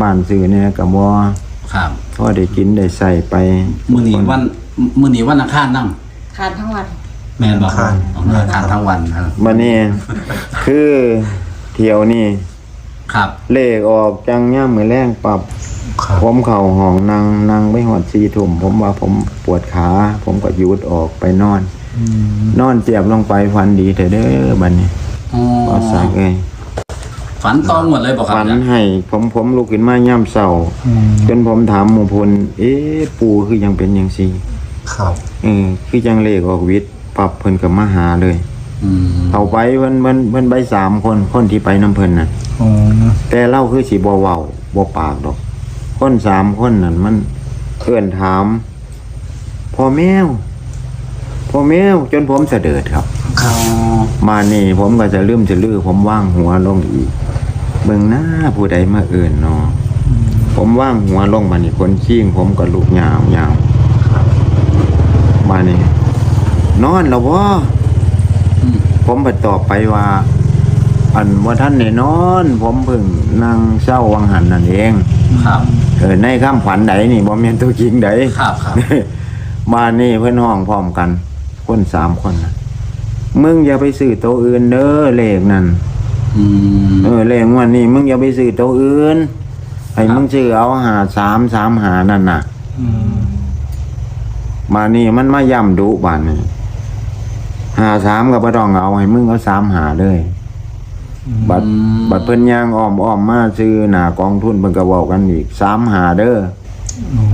บ้านซื้อเนี่ยกับว่าครับพอได้กินได้ใส่ไปมื้อนี้วันมื้อนี้วันอังคารนำทานทั้งวันแม่นบ่อังคารอังคารทั้งวันครับบันนี้คือเที่ยวนี่ครับ เลขออกจังย่ามมือแรงปรับครับผมเข่าห้องนางนางไปหอดสีถุ่มผมว่าผมปวดขา ผมก็หยุดออกไปนอนอืมนอนเจ็บลงไปฟันดีเถอะเด้อบันนี้อ๋อก็สักเอ้ย ฝันตองหมดเลยบ่ครับฝันให้ผมผมลุกขึ้นมาย่ำเศร้าอืมจนผมถามหมู่พลเอ๊ะปูคือยังเป็นยังซีครับเออคือยังเลขออกวิทย์ปรับเพิ่นกับมาหาเลย อืมเอาไปเพิ่นเพิ่นเพิ่นไปสามคนคนที่ไปน้ำเพิ่นน่ะ อ๋อแต่เล่าคือสิบ่เว้าบ่ปากดอก คนสามคนนั่นมันเอื้อนถามพ่อแมวพ่อแมวจนผมเสด็จครับอ๋อมานี่ผมก็จะลืมจะลือผมว่างหัวลงอีก เบิ่งหน้าผู้ใดมาเอื่นเนาะผมว่างหัวลงมานี่คนขี้งผมก็ลุกยาวยาวมานี่นอนแล้ววะอืมผมไปตอบไปว่า อันว่าท่านเนี่ยนอน ผมเพิ่งนั่งเศร้าวังหันนั่นเองครับเออในข้ามฝันใดนี่บ่แม่นตัวจริงใดครับครับมานี่เพื่อนห้องพร้อมกัน คนสามคนนะมึงอย่าไปซื้อตัวอื่นเด้อเลขนั่นอืม เออเลขงวันนี้มึงอย่าไปซื้อตัวอื่นให้มึงซื้อเอาหาสามสามหานั่นน่ะอืมมานี่มันมาย่ำดุบานนี่หาสามก็บ่ต้องเอาให้มึงเอาสามหาเลยบัดบัดเพิ่นย่างอ้อมอ้อมมาซื้อหน้ากองทุนเพิ่นก็บอกกันอีกสามหาเด้ออ๋อ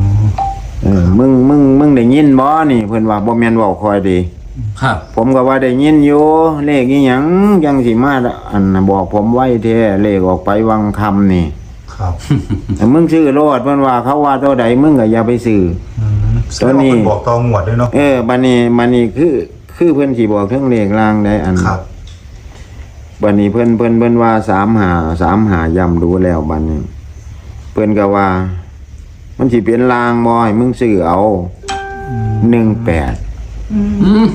เออมึงมึงมึงได้ยินบ่นี่เพิ่นว่าบ่แม่นเว้าคอยดี ครับ ผมก็ว่าได้ยินอยู่เลขอีหยังยังสิมาอันน่ะบอกผมไว้แท้เลขออกไปวังคำนี่ครับแต่มึงซื้อโลดเพิ่นว่าเขาว่าตัวใดมึงก็อย่าไปซื้อ อืมตัวนี้แสดงาเพิ่บอกตองหมวดด้วยเนาะเออบัดนี้บัดนี้คือคือเพิ่นสิบอกเทั้งเลขล่างได้อันครับ บัดนี้เพิ่นเพิ่นเพิ่นว่าสามหาสามหาย่ำรู้แล้วบัดนี้ เพิ่นก็ว่า มันสิเป็นลางบ่ให้มึงซื้อเอา18อืม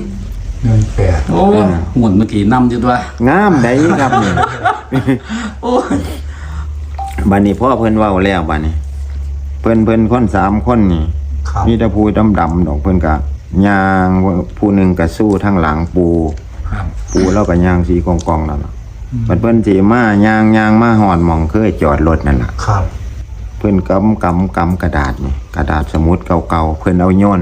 หนึ่งแปดโอ้หมุนเมื่อกี้นำอยู่ด้วยงามได้ครับนี่โอ้ยบัดนี้พ่อเพิ่นเว้าแล้วบัดนี้ เพิ่นเพิ่นคนสามคนนี่ครับมีแต่ผู้ดำๆดอกเพิ่นก็ย่างผู้หนึงก็สู้ทางหลังปู ครับปูแล้วก็ย่างสีกองกองๆนั่นล่ะบัดเพิ่นสิมาย่างย่างมาหอดหมองเคยจอดรถนั่นล่ะ ครับเพิ่นกำกำกำกระดาษนี่กระดาษสมุดเก่าๆเพิ่นเอาโยน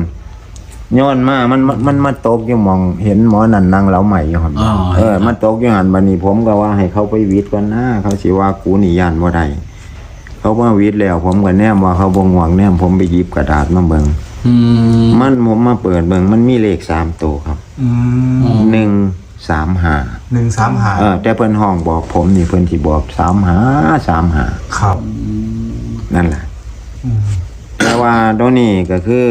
โยนมามันมันมันมาตกอยู่หมองเห็นหมอนั่นนั่งเหลาใหม่อยู่หั่นอ๋อ เออมันตกอยู่หั่นบัดนี้ผมก็ว่าให้เขาไปวิทย์ก่อนนะเขาสิว่ากูนี่ย่านบ่ได้เขามาวิทย์แล้ว ผมก็แนมว่าเขาบ่ง่วงแนมผมไปหยิบกระดาษมาเบิ่งอืมมันผมมาเปิดเบิ่งมันมีเลขสามตัวครับอืมหนึ่งสามหาหนึ่งสามหาเออ แต่เพิ่นห้องบอกผมนี่เพิ่นสิบอกสามหาสามหาครับนั่นแหละ อืมแต่ว่าตัวนี้ก็คือ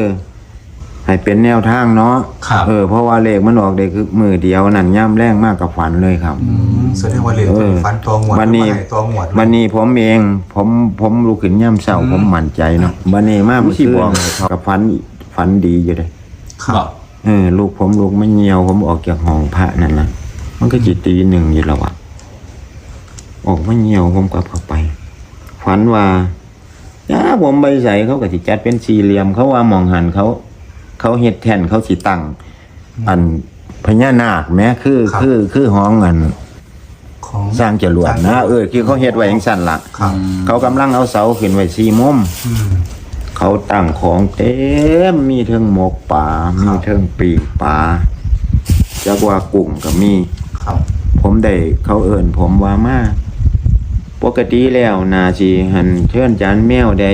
ให้เป็นแนวทางเนาะครับ เออเพราะว่าเลขมันออกได้คือมือเดียวนั่นย่ำแรงมากกับฝันเลยครับ อืมแสดงว่าเรียนเออฟันตองหมวดวันนี้ หรือว่าให้ตองหมวดวันนี้ผมเองผมผมลุกขึ้นย่ำเศร้าผมมั่นใจเนาะวันนี้มาเมื่อคืนกับฝันฝันดีอยู่เลยครับเออลูกผมลูกไม่เหี่ยว ผมออกจากห้องพระนั่นนะมันก็จิตตีหนึ่งอยู่แล้วอะออกไม่เหี่ยวผมก็เข้าไปฝันว่าจ้าผมใบใสเขาก็สิจัดเป็นสี่เหลี่ยม เขาว่ามองหันเขา เขาเฮ็ดแท่นเขาสิตั้งอันพญานาคแม้คือ คือคือห้องอันของสร้างจรวดนะเออคือเขาเฮ็ดไว้อย่างสั่นละครับเขากำลังเอาเสาขึ้นไว้สี่มุมอืมเขาตั้งของเต็มมีเทิงหมกป่ามีเทิงปีกป่าจักว่ากุ้งก็มีครับ ผมได้เขาเอิ่นผมว่ามาปกติแล้วนาสิหันเชิญจานแมวได้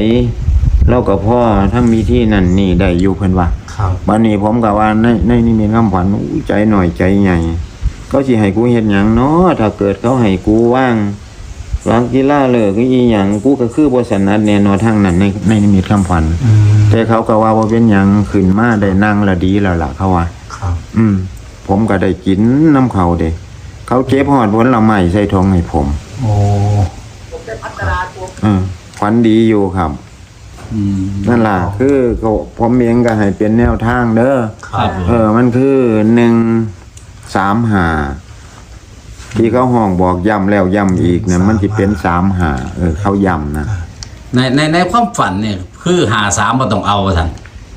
เราก็พ่อทั้งมีที่นั่นนี่ได้อยู่เพิ่นว่า ครับบัดนี้ผมก็ว่าในในนี่มีคำฝันอู้ใจหน่อยใจใหญ่เขาสิให้กูเฮ็ดหยังเนาะถ้าเกิดเขาให้กูว่างวางกีฬาเลิกอีหยังกูก็คือบ่สนัดแน่นอนทางนั้นในในนิมิตคำฝันอืมแต่เขาก็ว่าบ่เป็นหยังขึ้นมาได้นั่งและดีแล้วล่ะเขาว่าครับ อืม ผมก็ได้กินน้ำเขาเด้เขาเก็บหอดผลละไม้ใส่ทองให้ผม โอ้เออฝันดีอยู่ครับ อืมนั่นล่ะ คือเขาผมเองก็ให้เป็นแนวทางเด้อ ครับเออ มันคือหนึ่งสามหาที่เขาห้องบอกย้ำแล้วย้ำอีกนะมันจะเป็นสามหาเออเขาย้ำนะในในในความฝันเนี่ยคือหาสามมาต้องเอาท่าน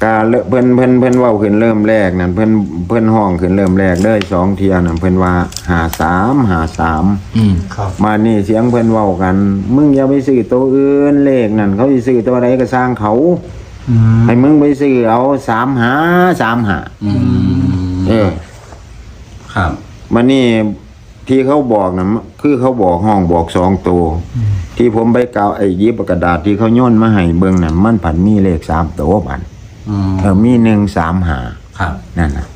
กาเลเพิ่นเพิ่นเพิ่นเว้าขึ้นเริ่มแรกนั่นเพิ่นเพิ่นห้องขึ้นเริ่มแรกเลยสองเที่ยนั่นเพิ่นว่าหาสามหาสามอืมครับมานี่เสียงเพิ่นเว้ากัน มึงอย่าไปซื้อตัวอื่นเลขนั่นเขาสิซื้อตัวใดก็สร้างเขาอืมให้มึงไปซื้อเอาสามหาสามหาอืมเออครับมานี่ที่เขาบอกนะคือเขาบอกห้องบอกสองตัวที่ผมไปเกาไอ้หยิบกระดาษที่เขาโย่นมาให้เบิ่งน่ะมันผันมีเลขสามตัวบัน อืมเออมีหนึ่งสามหาครับนั่นน่ะ